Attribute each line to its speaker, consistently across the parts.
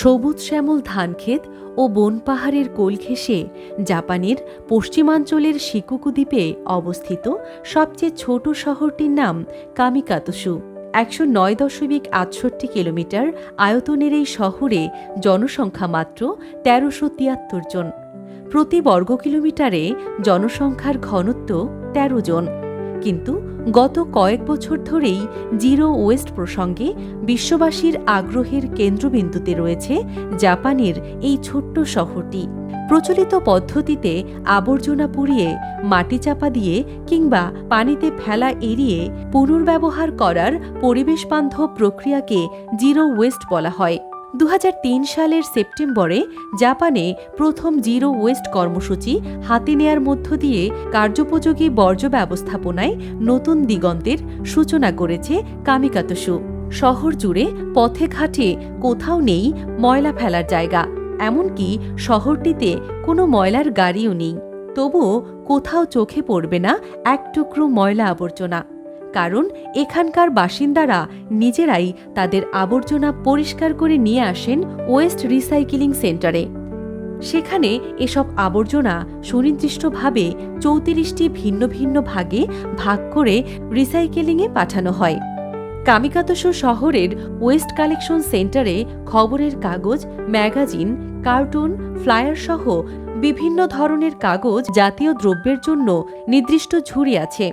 Speaker 1: সবুজ শ্যামল ধানক্ষেত ও বন পাহাড়ের কোল ঘেঁষে জাপানের পশ্চিমাঞ্চলের শিকুকু দ্বীপে অবস্থিত সবচেয়ে ছোট শহরটির নাম কামিকাতসু। একশো নয় দশমিক আটষট্টি কিলোমিটার আয়তনের এই শহরে জনসংখ্যা মাত্র তেরোশো তিয়াত্তর জন। প্রতি বর্গ কিলোমিটারে জনসংখ্যার ঘনত্ব তেরো জন। কিন্তু গত কয়েক বছর ধরেই জিরো ওয়েস্ট প্রসঙ্গে বিশ্ববাসীর আগ্রহের কেন্দ্রবিন্দুতে রয়েছে জাপানের এই ছোট্ট শহরটি। প্রচলিত পদ্ধতিতে আবর্জনা পুড়িয়ে, মাটি চাপা দিয়ে কিংবা পানিতে ফেলা এড়িয়ে পুনর্ব্যবহার করার পরিবেশবান্ধব প্রক্রিয়াকে জিরো ওয়েস্ট বলা হয়। দু হাজার তিন সালের সেপ্টেম্বরে জাপানে প্রথম জিরো ওয়েস্ট কর্মসূচি হাতে নেয়ার মধ্য দিয়ে কার্যোপযোগী বর্জ্য ব্যবস্থাপনায় নতুন দিগন্তের সূচনা করেছে কামিকাতসু। শহর জুড়ে পথে ঘাটে কোথাও নেই ময়লা ফেলার জায়গা, এমনকি শহরটিতে কোনো ময়লার গাড়িও নেই। তবুও কোথাও চোখে পড়বে না এক টুকরো ময়লা আবর্জনা। কারণ এখানকার বাসিন্দারা নিজেরাই তাদের আবর্জনা পরিষ্কার করে নিয়ে আসেন ওয়েস্ট রিসাইকেলিং সেন্টারে। সেখানে এসব আবর্জনা সুনির্দিষ্টভাবে চৌত্রিশটি ভিন্ন ভিন্ন ভাগে ভাগ করে রিসাইকেলিংয়ে পাঠানো হয়। কামিকাতসু শহরের ওয়েস্ট কালেকশন সেন্টারে খবরের কাগজ, ম্যাগাজিন, কার্টুন, ফ্লায়ার সহ বিভিন্ন ধরনের কাগজ জাতীয় দ্রব্যের জন্য নির্দিষ্ট ঝুড়ি আছে।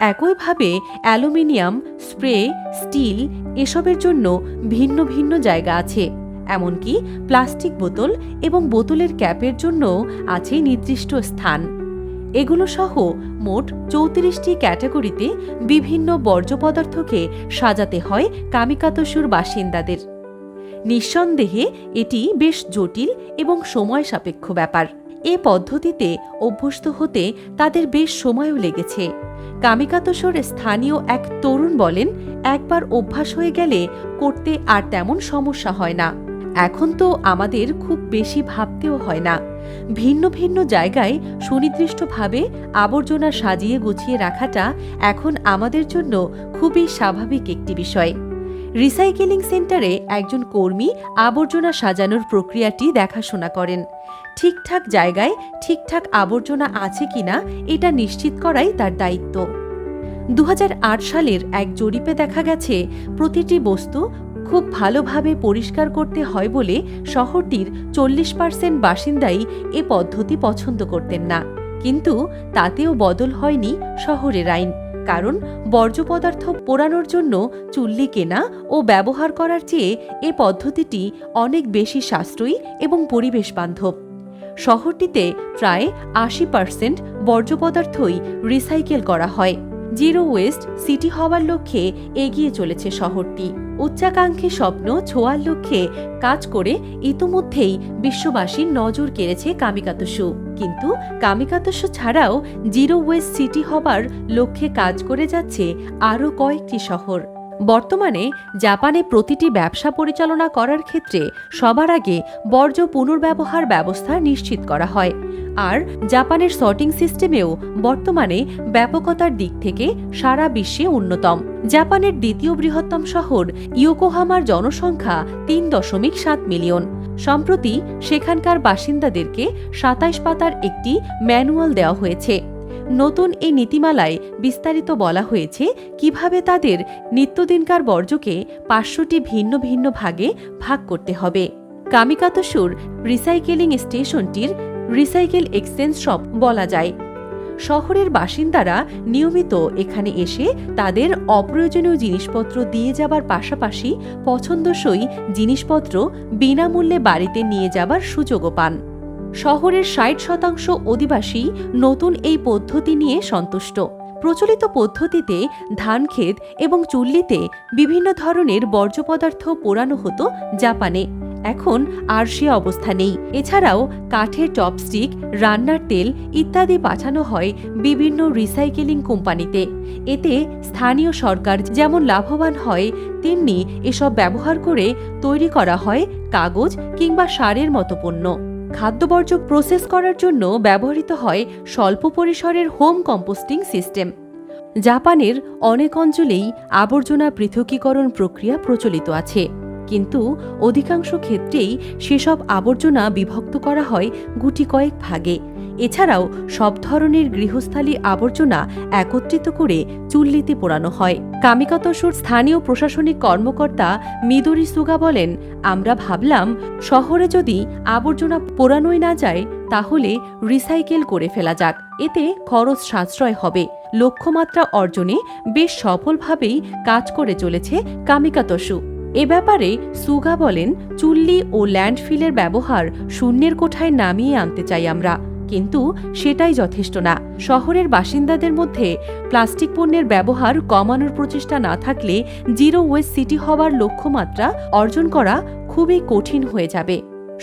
Speaker 1: একইভাবে অ্যালুমিনিয়াম, স্প্রে, স্টিল এসবের জন্য ভিন্ন ভিন্ন জায়গা আছে। এমনকি প্লাস্টিক বোতল এবং বোতলের ক্যাপের জন্য আছে নির্দিষ্ট স্থান। এগুলো সহ মোট চৌত্রিশটি ক্যাটাগরিতে বিভিন্ন বর্জ্য পদার্থকে সাজাতে হয় কামিকাতসুর বাসিন্দাদের। নিঃসন্দেহে এটি বেশ জটিল এবং সময় সাপেক্ষ ব্যাপার। এ পদ্ধতিতে অভ্যস্ত হতে তাদের বেশ সময়ও লেগেছে। কামিকাতসর স্থানীয় এক তরুণ বলেন, একবার অভ্যাস হয়ে গেলে করতে আর তেমন সমস্যা হয় না। এখন তো আমাদের খুব বেশি ভাবতেও হয় না। ভিন্ন ভিন্ন জায়গায় সুনির্দিষ্টভাবে আবর্জনা সাজিয়ে গুছিয়ে রাখাটা এখন আমাদের জন্য খুবই স্বাভাবিক একটি বিষয়। রিসাইকেলিং সেন্টারে একজন কর্মী আবর্জনা সাজানোর প্রক্রিয়াটি দেখাশোনা করেন। ঠিকঠাক জায়গায় ঠিকঠাক আবর্জনা আছে কিনা এটা নিশ্চিত করাই তার দায়িত্ব। দু হাজার আট সালের এক জরিপে দেখা গেছে, প্রতিটি বস্তু খুব ভালোভাবে পরিষ্কার করতে হয় বলে শহরটির চল্লিশ পার্সেন্ট বাসিন্দাই এ পদ্ধতি পছন্দ করতেন না। কিন্তু তাতেও বদল হয়নি শহরের আইন। কারণ বর্জ্য পদার্থ পোড়ানোর জন্য চুল্লি কেনা ও ব্যবহার করার চেয়ে এ পদ্ধতিটি অনেক বেশি সাশ্রয়ী এবং পরিবেশ বান্ধব। শহরটিতে প্রায় আশি পার্সেন্ট বর্জ্য পদার্থই রিসাইকেল করা হয়। জিরো ওয়েস্ট সিটি হওয়ার লক্ষ্যে এগিয়ে চলেছে শহরটি। উচ্চাকাঙ্ক্ষী স্বপ্ন ছোঁয়ার লক্ষ্যে কাজ করে ইতোমধ্যেই বিশ্ববাসীর নজর কেড়েছে কামিকাতসু। কিন্তু কামিকাতসু ছাড়াও জিরো ওয়েস্ট সিটি হবার লক্ষ্যে কাজ করে যাচ্ছে আরও কয়েকটি শহর। বর্তমানে জাপানে প্রতিটি ব্যবসা পরিচালনা করার ক্ষেত্রে সবার আগে বর্জ্য পুনর্ব্যবহার ব্যবস্থা নিশ্চিত করা হয়। আর জাপানের সর্টিং সিস্টেমেও বর্তমানে ব্যাপকতার দিক থেকে সারা বিশ্বে অন্যতম। জাপানের দ্বিতীয় বৃহত্তম শহর ইয়োকোহামার জনসংখ্যা তিন দশমিক সাত মিলিয়ন। সম্প্রতি সেখানকার বাসিন্দাদেরকে সাতাইশ পাতার একটি ম্যানুয়াল দেওয়া হয়েছে। নতুন এই নীতিমালায় বিস্তারিত বলা হয়েছে কীভাবে তাদের নিত্যদিনকার বর্জ্যকে পাঁচশোটি ভিন্ন ভিন্ন ভাগে ভাগ করতে হবে। কামিকাতসুর রিসাইকেলিং স্টেশনটির রিসাইকেল এক্সচেঞ্জ শপ বলা যায়। শহরের বাসিন্দারা নিয়মিত এখানে এসে তাদের অপ্রয়োজনীয় জিনিসপত্র দিয়ে যাবার পাশাপাশি পছন্দসই জিনিসপত্র বিনামূল্যে বাড়িতে নিয়ে যাবার সুযোগও পান। শহরের ষাট শতাংশ অধিবাসী নতুন এই পদ্ধতি নিয়ে সন্তুষ্ট। প্রচলিত পদ্ধতিতে ধান ক্ষেত এবং চুল্লিতে বিভিন্ন ধরনের বর্জ্য পদার্থ পোড়ানো হতো জাপানে। এখন আর সে অবস্থা নেই। এছাড়াও কাঠের টপস্টিক রান্নার তেল ইত্যাদি পাঠানো হয় বিভিন্ন রিসাইকেলিং কোম্পানিতে। এতে স্থানীয় সরকার যেমন লাভবান হয়, তেমনি এসব ব্যবহার করে তৈরি করা হয় কাগজ কিংবা সারের মতো পণ্য। খাদ্যবর্জ্য প্রসেস করার জন্য ব্যবহৃত হয় স্বল্প পরিসরের হোম কম্পোস্টিং সিস্টেম। জাপানের অনেক অঞ্চলেই আবর্জনা পৃথকীকরণ প্রক্রিয়া প্রচলিত আছে। কিন্তু অধিকাংশ ক্ষেত্রেই সেসব আবর্জনা বিভক্ত করা হয় গুটি কয়েক ভাগে। এছাড়াও সব ধরনের গৃহস্থালী আবর্জনা একত্রিত করে চুল্লিতে পোড়ানো হয়। কামিকাতসুর স্থানীয় প্রশাসনিক কর্মকর্তা মিদুরি সুগা বলেন, আমরা ভাবলাম, শহরে যদি আবর্জনা পোড়ানোই না যায়, তাহলে রিসাইকেল করে ফেলা যাক। এতে খরচ সাশ্রয় হবে। লক্ষ্যমাত্রা অর্জনে বেশ সফলভাবেই কাজ করে চলেছে কামিকাতসু এ ব্যাপারে সুগা বলেন, চুল্লি ও ল্যান্ডফিলের ব্যবহার শূন্যের কোঠায় নামিয়ে আনতে চাই আমরা, কিন্তু সেটাই যথেষ্ট না। শহরের বাসিন্দাদের মধ্যে প্লাস্টিক পণ্যের ব্যবহার কমানোর প্রচেষ্টা না থাকলে জিরো ওয়েস্ট সিটি হওয়ার লক্ষ্যমাত্রা অর্জন করা খুবই কঠিন হয়ে যাবে।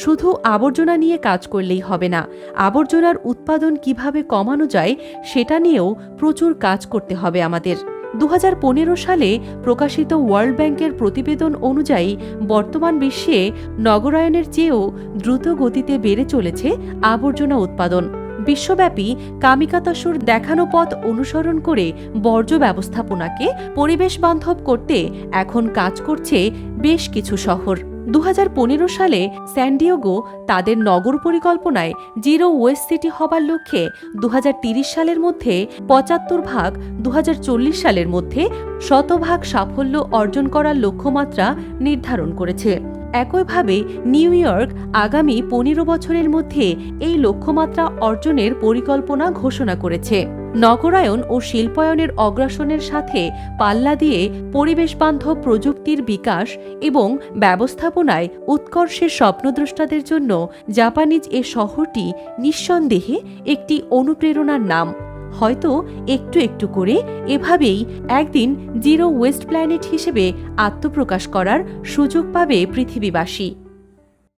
Speaker 1: শুধু আবর্জনা নিয়ে কাজ করলেই হবে না, আবর্জনার উৎপাদন কীভাবে কমানো যায় সেটা নিয়েও প্রচুর কাজ করতে হবে আমাদের। দু হাজার পনেরো সালে প্রকাশিত ওয়ার্ল্ড ব্যাংকের প্রতিবেদন অনুযায়ী বর্তমান বিশ্বে নগরায়নের চেয়েও দ্রুত গতিতে বেড়ে চলেছে আবর্জনা উৎপাদন। বিশ্বব্যাপী কামিকাতাসুর দেখানো পথ অনুসরণ করে বর্জ্য ব্যবস্থাপনাকে পরিবেশ বান্ধব করতে এখন কাজ করছে বেশ কিছু শহর। দু হাজার পনেরো সালে স্যান্ডিওগো তাদের নগর পরিকল্পনায় জিরো ওয়েস্ট সিটি হবার লক্ষ্যে দু সালের মধ্যে পঁচাত্তর ভাগ, দুহাজার চল্লিশ সালের মধ্যে শতভাগ সাফল্য অর্জন করার লক্ষ্যমাত্রা নির্ধারণ করেছে। একইভাবে নিউ ইয়র্ক আগামী পনেরো বছরের মধ্যে এই লক্ষ্যমাত্রা অর্জনের পরিকল্পনা ঘোষণা করেছে। নগরায়ন ও শিল্পায়নের অগ্রাসনের সাথে পাল্লা দিয়ে পরিবেশ বান্ধব প্রযুক্তির বিকাশ এবং ব্যবস্থাপনায় উৎকর্ষের স্বপ্নদ্রষ্টাদের জন্য জাপানিজ এ শহরটি নিঃসন্দেহে একটি অনুপ্রেরণার নাম। হয়তো একটু একটু করে এভাবেই একদিন জিরো ওয়েস্ট প্ল্যানেট হিসেবে আত্মপ্রকাশ করার সুযোগ পাবে পৃথিবীবাসী।